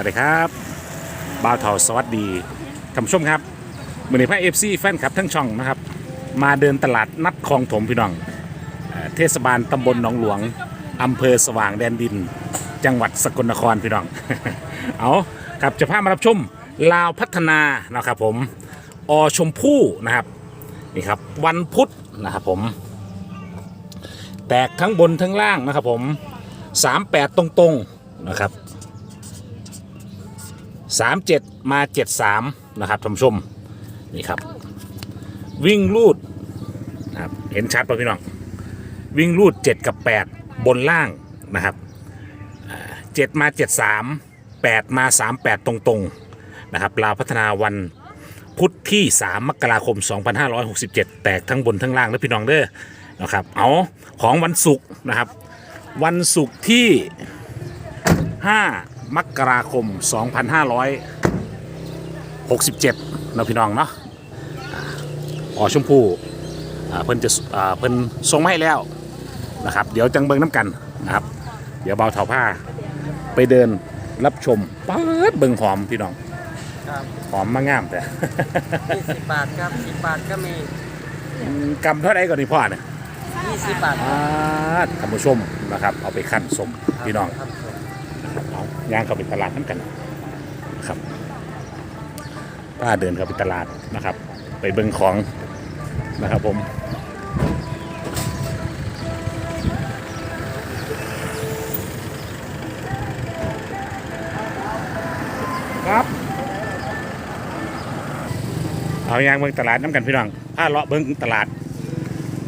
วัสดีครับบ่าวเทาสวัสดีท่านผู้ชมครับมือในพระเอฟซีแฟนคลับทั้งช่องนะครับ มาเดินตลาดนัดคลองถมพี่น้องเอ่อเทศบาลตำบลหนองหลวงอำเภอสว่างแดนดิน จังหวัดสกลนครพี่น้อง เอาครับจะพามารับชมลาวพัฒนานะครับผมอชมพู่นะครับนี่ครับวันพุธนะครับผม แตกทั้งบนทั้งล่างนะครับผม 38 ตรงๆนะครับ 37มา73นะครับท่านผู้ชมนี่ครับ วิ่งลูดนะครับเห็นชัดป่ะพี่น้อง วิ่งลูด7กับ8บนล่างนะครับอ่า7มา73 8มา38ตรงๆนะครับลาวพัฒนาวันพุธที่ 3 มกราคม 2567 แตกทั้งบนทั้งล่างแล้วพี่น้องเด้อนะครับ เอาของวันศุกร์นะครับ วันศุกร์ที่ 5 มกราคม 2567เราพี่น้องเนาะอ่าอ๋อชมพู่อ่าเพิ่นจะอ่าเพิ่นส่งมาให้แล้วนะครับ เดี๋ยวจังเบิงน้ำกันนะครับ เดี๋ยวเบาเถาผ้าไปเดินรับชมป๊าดเบิงหอมพี่น้องครับหอมมางามแต่ยี่สิบบาทครับสิบบาทก็มีกำเท่าไหร่ก่อนนี่พ่อเนี่ยยี่สิบบาทอ่าท่านผู้ชมนะครับ เอาไปขั้นสมพี่น้องครับผม เอาย่างเข้าไปตลาดน้ำกันนะครับป้าเดินเข้าไปตลาดนะครับ ไปเบิ่งของนะครับผมครับเอายางเบิ่งตลาดน้ำกันพี่น้องผ้าเลาะเบิ่งตลาด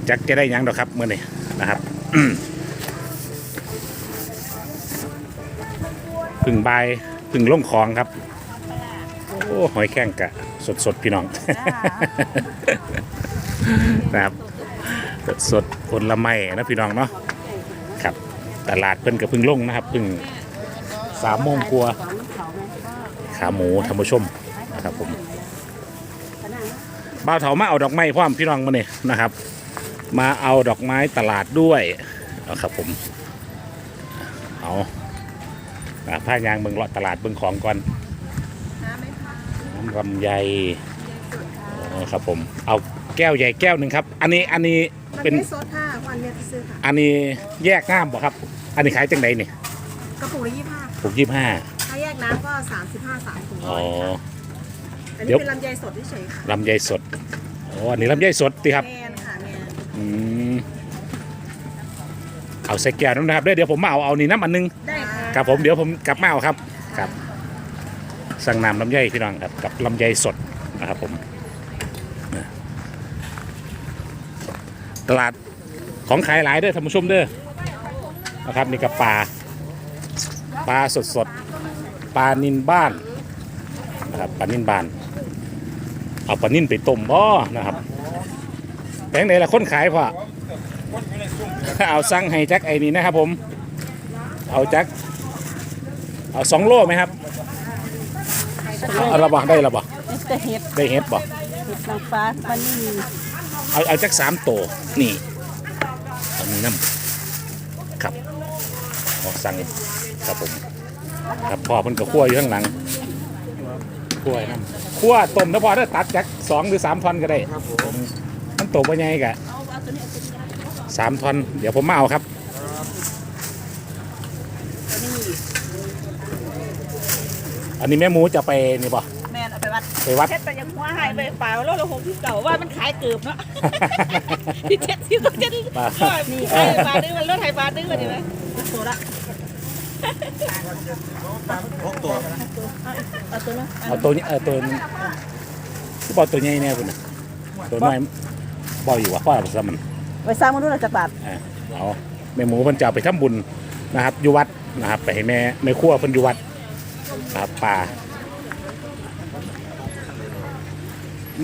จักจะได้ยังดอกครับเมื่อนี้นะครับ พึ่งใบายพึ่งล่งของครับ โอ้หอยแข้งกะ สดสดๆพี่น้อง นะครับสดสดๆผลไม้นะพี่น้องเนาะครับตลาดเพิ่นกับพึ่งล่งนะครับพึ่งสามโมงกลัวาขาหมูธรรมชมนะครับผมบ่าวเถามาเอาดอกไม้พร้อมพี่น้องมาเนี่ยนะครับ มาเอาดอกไม้ตลาดด้วยนะครับผมเอา อ่าผ้ายางเมืองเลาะตลาดเมืองของก่อนน้ำลำไยอ๋อครับผม เอาแก้วใหญ่แก้วหนึ่งครับ อันนี้อันนี้มันเป็นไม่ซดค่ะวันเนี้ยซื้อค่ะ อันนี้แยกน้ำบ่ครับ อันนี้ขายจังไหนนี่กระปุกละยี่ห้าถูกยี่ห้าถ้าแยกน้ำก็สามสิบห้าสามถุงอ๋ร้อ อยค่ะอันเดี๋นี้ยว เป็นลำไยสดเฉยๆค่ะลำไยสดอ๋ออันนี้ลำไยสดดีครับ แมนค่ะแมนอืมเอาใส่แก้วน้ำนะครับเด้อเดี๋ยวผมมาเอาเอานี่น้ำอันหนึง ได้ ครับผมเดี๋ยวผมกลับมาเอาครับครับ สั่งน้ำลำไยพี่น้องครับกับลำไยสดนะครับผมตลาดของขายหลายเด้อท่านผู้ชมเด้อนะครับนี่กับปลาปลาสดสดปลานินบ้านนะครับปลานินบ้าน เอาปลานินไปต้มบ่นะครับแพงไหนละคนขายพ่อเอาสั่งให้จักไอ้นี่นะครับผม เอาจัก เอาสองโลไหมครับเอาเอาระบาได้ระบาแต่เห็ดได้เฮ็ดบ่เห็ดนางฟ้ามันนี่มีเอาเอาจักสามโตวนี่เอามีน้ำครับเอาสั่งครับผมครับพ่อเพิ่นก็คั่วอยู่ข้างหลังคั่วให้น้ำคั่วต้มแล้วพอได้อตัดจักสองหรือสามท่อนก็ได้ครับผมมันโตบ่ใหญ่กะสามท่อนเดี๋ยวผมมาเอาครับ อันนี้แม่หมูจะไปนี่บ่ แม่นเอาไปวัดไปวัด เช็ดแต่ยังหัวหายไปเปล่าแล้วเราคงที่เก่าว่ามันขายเกือบเนาะ ที่เช็ดที่ก็เช็ดปลาร้อยมีขายบาทนึงมันลดไทยบาทนึงวันนี้ไหมโซละหกตัวเอาตัวละเอาตัวนี้เออตัวนี้ที่บอกตัวใหญ่เนี่ยคุณน่ะตัวน้อยบอกอยู่ว่าพ่อเราสมันไปสร้างมันดูเราจะบาทเออเอาแม่หมูเพิ่นจะเอาไปทำบุญนะครับอยู่วัดนะครับไปให้แม่แม่ครัวเพิ่นอยู่วัด นะครับป่า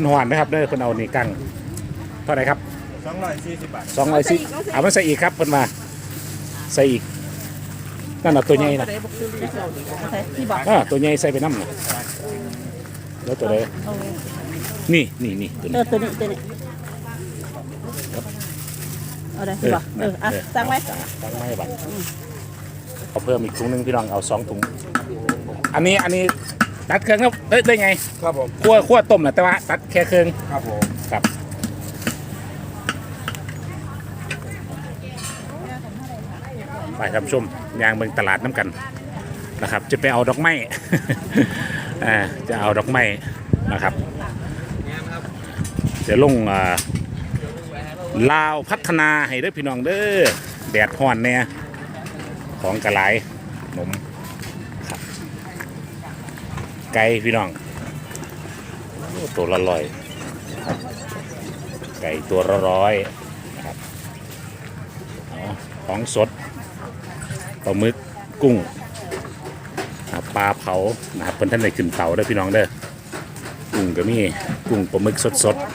หนวานนะครับเด้อเพิ่นเอานี่กั้งเท่าไหร่ครับสองร้อยสี่สิบบาทสองร้อยสิเอามาใส่อีกครับเพิ่นมาใส่อีกนั่นน่ะตัวใหญ่นะที่บอกอ่าตัวใหญ่ใส่ไปน้ำน่ะแล้วตัวใดนี่นี่นี่ตัวเอนี้อตัวนี้ตัวนี้เอาได้ที่บอกเอออะสั่งไหมสั่งไหมบัตร เอาเพิ่มอีกถุงหนึงพี่น้องเอาสองถุง อันนี้อันนี้ตัดเครื่องแล้วได้ได้ไงครับผมคั่วคั่วต้มนะแต่ว่าตัดแค่เครื่องครับผมครับ ไปท่านผู้ชมยางเมืองตลาดน้ำกันนะครับ จะไปเอาดอกไม้ อ่าจะเอาดอกไม้นะครับจะลงอ่าลาวพัฒนาให้เด้อพี่น้องเด้อแดดฮ้อนเนี่ย ของกระไรนมครับไก่พี่น้องตัวละร้อยไก่ตัวละร้อยครับของสดปลาหมึกกุ้งปลาเผานะครับเพิ่อนท่านได้ขึ้นเตาเด้พี่น้องเด้อกุ้งก็มีกุ้งปลาหมึกสดสดๆ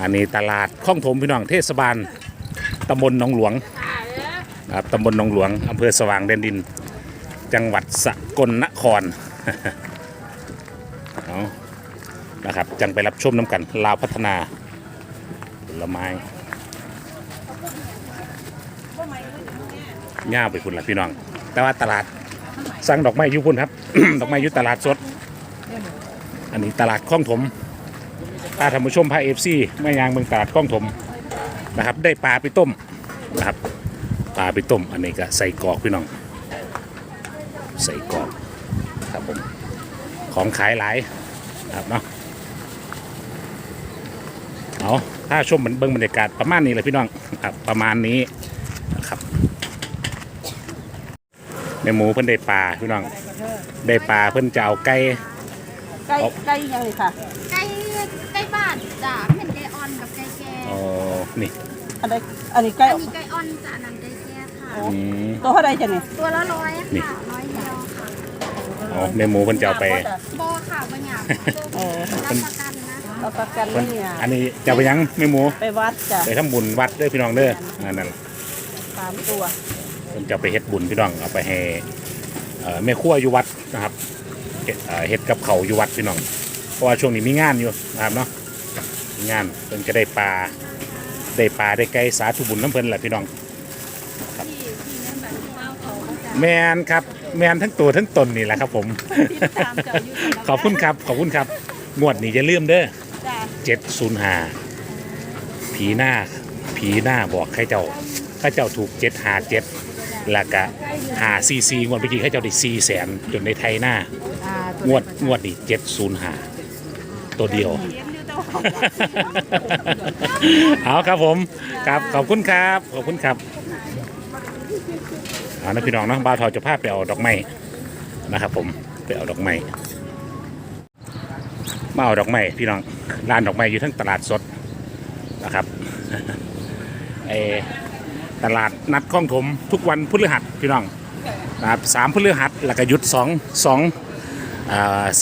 อันนี้ตลาดคลองถมพี่น้องเทศบาลตำบลหนองหลวงครับตำบลหนองหลวงอำเภอสว่างแดนดิน จังหวัดสกลนครเอานะครับจังไปรับชมน้ำกันลาวพัฒนาผลไม้ย่าไปคุณละพี่น้อง แต่ว่าตลาดสั่งดอกไม้ยุพุ่นครับ ดอกไม้ยุตลาดสด อันนี้ตลาดคลองถม ถ้าท่านผู้ชมพาเอฟซีแม่ยางเมืองตลาดคลองถมนะครับ ได้ปลาไปต้มนะครับปลาไปต้มอันนี้ก็ใส่กรอกพี่น้อง ใส่กรอกครับผมของขายหลายครับเนาะเอาถ้าชมเบิ้งบรรยากาศประมาณนี้เลยพี่น้องครับประมาณนี้นะครับแม่หมูเพิ่นได้ปลาพี่น้องได้ปลาเพิ่นจะเอาไก่ใกล้ใกล้ยังเลยค่ะไก่ไก่บ้าน จ้ะเป็นไก่อ่อนกับไก่แก่อ๋อนี่อันนี้อันนี้ใกล้อันนี้ไก่อ่อนจ้ะอันนั้นไก่แก่ค่ะอืมตัวเท่าไรจ้ะนี่ตัวละร้อยนี่ค่ะร้อยเดียวค่ะอ๋อแม่หมูเพิ่นจะเอาไปโบค่ะบางอย่างเออรับประกันนะเราประกันเพิ่นนี่อะอันนี้จะเอาไปยังแม่หมูไปวัดจ้ะไปทำบุญวัดเด้อพี่น้องเด้ออันนั้นล่ะสามตัวเพิ่นจะเอาไปเฮ็ดบุญพี่น้องเอาไปให้เอ่อแม่ครัวอยู่วัดนะครับเฮ็ดเอ่อเฮ็ดกับเขาวอยู่วัดพี่น้องเพราะว่าช่วงนี้มีงานอยู่นะครับเนาะมี งานเพิ่นจะได้ปลาได้ปลาได้ไก่สาธุบุญน้ำเพิ่นแหละพี่น้องครับแมนครับแมนทั้งตัวทั้งตนนี่แหละครับผมที่ตามเจ้าอยู่ขอบคุณครับ ขอบคุณครับ งวดนี้จะลืมเด้อจ้ะเจ็ดศูนย์หาผีหน้า ผีหน้าบอกให้เจ้าข้าเจ้าถูกเจ็ดหาเจ็ดแล้วก็หาซีซีงวดเมื่อกี้ข้าเจ้าได้ซีแสนจนในไทยหน้างวดงวดนี้เจ็ดศูนย์หาตัวเดียว เลี้ยงอยู่ตัว เอาครับผมครับขอบคุณครับขอบคุณครับเอานะพี่น้องเนาะบ้าวทอจะพาไปเอาดอกไม้นะครับผมไปเอาดอกไม้มาเอาดอกไม้พี่น้องร้านดอกไม้อยู่ทั้งตลาดสดนะครับเอตลาดนัดคลองถมทุกวันพฤหัสพี่น้องนะครับสามพฤหัสแล้วก็หยุดสองสอง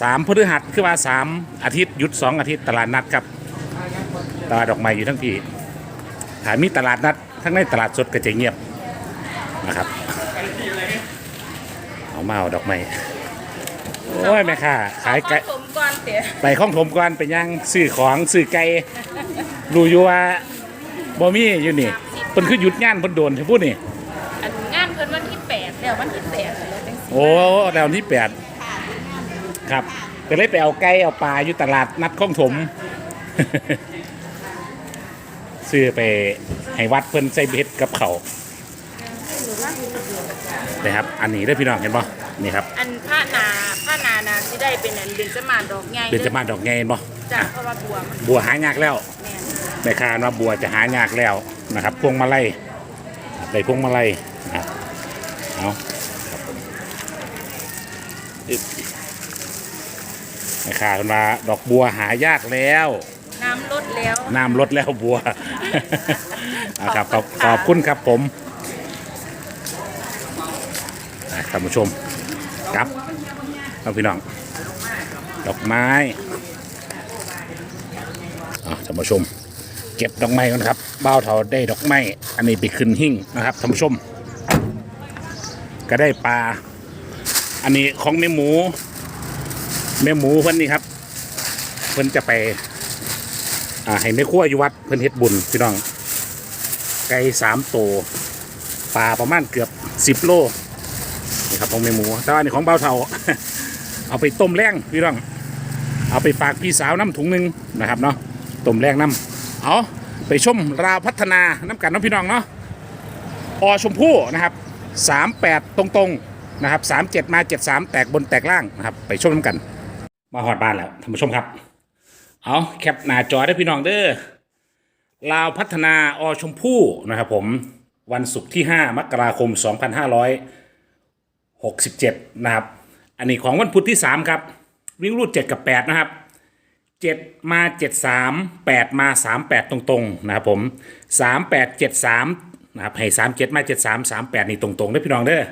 สามพฤหัสคือว่าสามอาทิตย์หยุดสองอาทิตย์ตลาดนัดครับตลาดดอกไม้อยู่ทั้งพี่ถ้ามีตลาดนัดทั้งในตลาดสดก็จะเงียบนะครับเอามาเอาดอกไม้โอ้ยแม่ค่ะขายไก่สมก่อนเตี๋ยไปข้องถมก่อนไปย่างซื้อของซื้อไก่รู้อยู่ว่าบ่มีอยู่นี่เพิ่นคือหยุดงานเพิ่นโดนที่พูดนี่อันงานเพิ่นวันที่แปดแล้ววันที่แปดแล้วจังสิโอ้แล้ววันที่แปด ครับก็เลยไปเอาไก่เอาปลาอยู่ตลาดนัดข้องถม ซื้อไปให้วัดเพิ่นใส่เบ็ดกับเขาวนะครับ อันนี้ได้อพี่น้องเห็นป่ะนี่ครับอันผ้านาผ้านานาสิได้เป็นอันเบญจมาศดอกใหญ่เป็นจะมาดอกไงเห็นป่ะจ้ะเพราะว่าบัวมันบัวหายากแล้วแม่นแม่ค้าว่าบัวจะหายากแล้วนะครับ พวงมาลัยได้พวงมาลัยนะครับเอาครับผมอึ๊บ แม่ค้าเพิ่นว่าดอกบัวหายากแล้ว น้ำลดแล้ว น้ำลดแล้วบัวเอาครับขอบขอบคุณครับผมอะท่านผู้ชมครับท่านพี่น้อง ดอกไม้อะท่านผู้ชม เก็บดอกไม้กันครับบ้าวเถาได้ดอกไม้ อันนี้ไปขึ้นหิ้งนะครับท่านผู้ชม ก็ได้ปลา อันนี้ของแม่หมู แม่หมูเพิ่นนี่ครับ เพิ่นจะไป อ่าให้แม่ครัวอยู่วัดเพิ่นเฮ็ดบุญพี่น้อง ไก่สามตัวปลาประมาณเกือบสิบโลนี่ครับของแม่หมู แต่ว่านี่ของเบาเทาเอาไปต้มแรงพี่น้อง เอาไปฝากพี่สาวน้ำถุงหนึ่งนะครับเนาะต้มแรงน้ำเอาไปชมราวพัฒนาน้ำกันน้องพี่น้องเนาะอชมพู่นะครับสามแปดตรงๆนะครับสามเจ็ดมาเจ็ดสามแตกบนแตกล่างนะครับ ไปชมน้ำกัน มาหอดบ้านแล้วท่านผู้ชมครับ เอาแคปหน้าจอได้พี่น้องเด้อลาวพัฒนาอชมพู่นะครับผมวันศุกร์ที่ 5 มกราคม 2567 นะครับ อันนี้ของวันพุธที่ 3 ครับ วิ่งรูด 7 กับ 8 นะครับ 7 มา 7 3 8 มา 3 8 ตรงๆ นะครับผม 3 8 7 3 นะครับ ให้ 3 7 มา 7 3 3 8 นี่ตรงๆได้พี่น้องเด้อ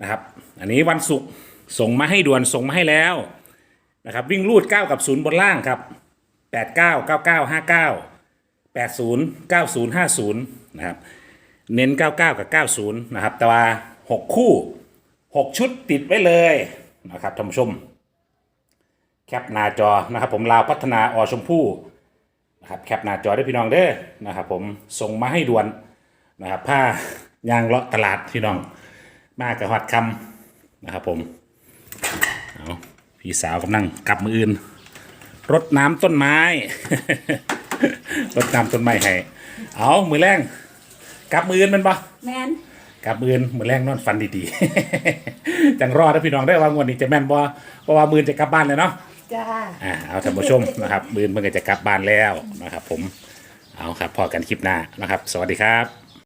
นะครับ อันนี้วันศุกร์ส่งมาให้ด่วนส่งมาให้แล้ว นะครับวิ่งรูด 9 กับ 0 บนล่างครับ 8 9 9 9 5 9 8 0 9 0 5 0นะครับเน้น 99 กับ 90 นะครับ แต่ว่า 6 คู่ 6 ชุดติดไว้เลยนะครับท่านผู้ชม แคปหน้าจอนะครับผมลาวพัฒนาอชมพู่นะครับแคปหน้าจอได้พี่น้องเด้อนะครับผมส่งมาให้ด่วนนะครับผ้ายางเลาะตลาดพี่น้อง มากระหัดคำนะครับผมเอา พี่สาวกำลังกลับมืออื่นรดน้ำต้นไม้รดน้ำต้นไม้ให้เอามือแรงกลับมืออื่นแมันปะแมนกลับมืออื่นมือแรงนอนฟันดีๆ จังรอดนะพี่น้องได้อว่างวันนี้จะแม่นบ่เพราะว่ามือจะกลับบ้านเลยเนาะจ้าอ่าเอาท่านผู้ชมนะครับ มือมันก็จะกลับบ้านแล้วนะครับ ผมเอาครับพอกันคลิปหน้านะครับ สวัสดีครับ